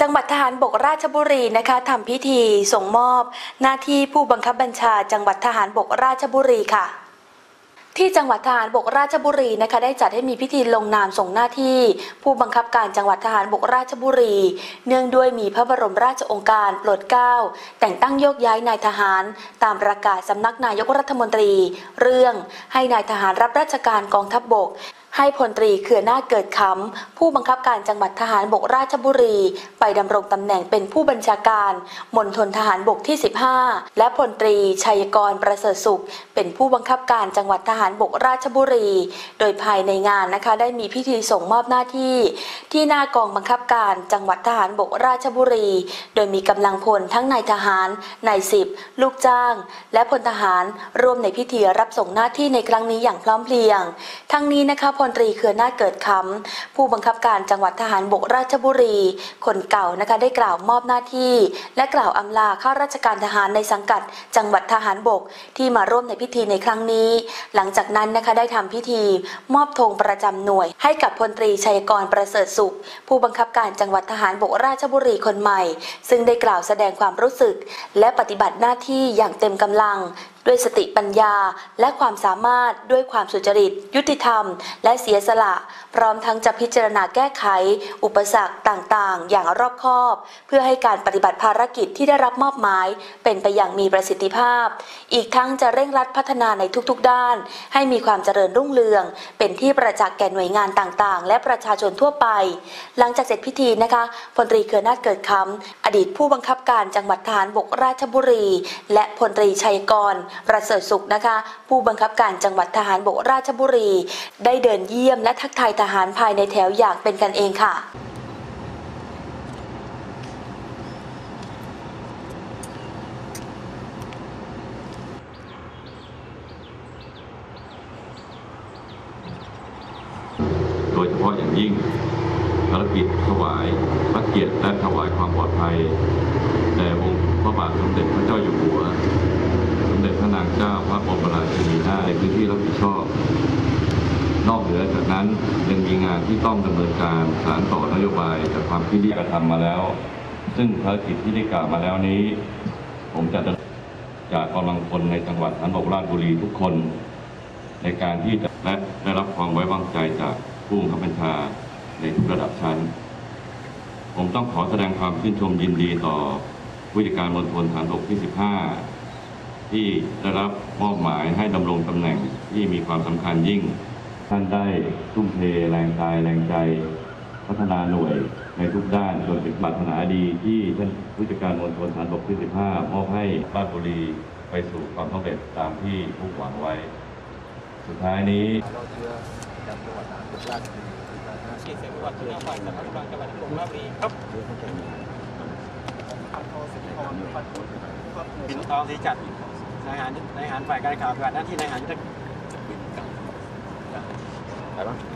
จังหวัดทหารบกราชบุรีนะคะทำพิธีส่งมอบ หน้าที่ผู้บังคับบัญชา จังหวัดทหารบกราชบุรีค่ะที่จังหวัดทหารบกราชบุรีนะคะได้จัดให้มีพิธีลงนามส่งหน้าที่ ผู้บังคับการจังหวัดทหารบกราชบุรี เนื่องด้วยมีพระบรมราชองค์การโปรดเกล้าแต่งตั้งโยกย้ายนายทหาร ตามประกาศสำนักนายกรัฐมนตรี เรื่องให้นายทหารรับราชการกองทัพบบก ให้พลตรีเขื่อหน้าเกิดคำผู้บังคับการจังหวัดทหารบกราชบุรี ไปดำรงตำแหน่งเป็นผู้บัญชาการมณฑลทหารบกที่ 15 และพลตรีชัยกรประเสริฐสุข เป็นผู้บังคับการจังหวัดทหารบกราชบุรี โดยภายในงานนะคะได้มีพิธีส่งมอบหน้าที่ ที่หน้ากองบังคับการจังหวัดทหารบกราชบุรี โดยมีกำลังพลทั้งนายทหารนายสิบลูกจ้าง และพลทหารร่วมในพิธีรับส่งหน้าที่ในครั้งนี้อย่างพร้อมเพรียง ทั้งนี้นะคะพลตรีเขื่อนหน้าเกิดคำผู้บังคับการจังหวัดทหารบกราชบุรี คนเก่านะคะได้กล่าวมอบหน้าที่ และกล่าวอำลาข้าราชการทหารในสังกัด จังหวัดทหารบกที่มาร่วมในพิธีในครั้งนี้ หลังจากนั้นนะคะได้ทำพิธี มอบธงประจำหน่วย ให้กับพลตรีชัยกรประเสริฐสุข ผู้บังคับการจังหวัดทหารบกราชบุรีคนใหม่ ซึ่งได้กล่าวแสดงความรู้สึก และปฏิบัติหน้าที่อย่างเต็มกำลัง ด้วยสติปัญญาและความสามารถด้วยความสุจริต ยุติธรรม และเสียสละ พร้อมทั้งจะพิจารณาแก้ไข อุปสรรคต่างๆ อย่างรอบคอบ เพื่อให้การปฏิบัติภารกิจที่ได้รับมอบหมาย เป็นไปอย่างมีประสิทธิภาพ อีกทั้งจะเร่งรัดพัฒนาในทุกๆ ด้าน ให้มีความเจริญรุ่งเรือง เป็นที่ประจักษ์แก่หน่วยงานต่างๆ และประชาชนทั่วไป หลังจากเสร็จพิธีนะคะพลตรีเขื่อนาถเกิดคำอดีตผู้บังคับการจังหวัดทหารบกราชบุรี และพลตรีชัยกรประเสริฐสุขนะคะ ผู้บังคับการจังหวัดทหารบกราชบุรี ได้เดินเยี่ยมและทักทายทหารภายในแถวอย่างเป็นกันเองค่ะโดยเฉพาะอย่างยิ่งภารกิจถวายพระเกียรติและถวายความปลอดภัยแด่องค์พระบาทสมเด็จพระเจ้าอยู่หัว เด็จพระนางเจ้าพระบรมราชินีนาถในพื้นที่รับผิดชอบ นอกเหนือจากนั้นยังมีงานที่ต้องดำเนินการสารต่อนโยบายจากความคิดที่กระทำมาแล้ว ซึ่งภารกิจที่ได้กล่าวมาแล้วนี้ ผมจะจากกำลังพลในจังหวัดอันบกราชบุรีทุกคน ในการที่จะและได้รับความไว้วางใจจากผู้บังคับบัญชาในทุกระดับชั้น ผมต้องขอแสดงความชื่นชมยินดีต่อผู้จัดการมณฑลฐานบกที่ 15 ที่ได้รับมอบหมายให้ดำรงตำแหน่งที่มีความสำคัญยิ่ง ท่านได้ทุ่มเทแรงกายแรงใจ พัฒนาหน่วยในทุกด้านจนถึงปรารถนาดีที่ท่านผู้จัดการมณฑลฐานบกที่ 15 มอบให้ราชบุรีไปสู่ความสำเร็จตามที่ผู้หวังไว้ สุดท้ายนี้เราเรืองหวัดทหารบกราชบุรีนะฮะเขตเสียงจังหวัดที่นฝ่ายสำนักงานจังหวัดกรุงราชบุรีครับบินทองสีจัด นายหารนายหารฝ่ายการข่าวปฏิบัติหน้าที่นายหารยุทธไปบ้าง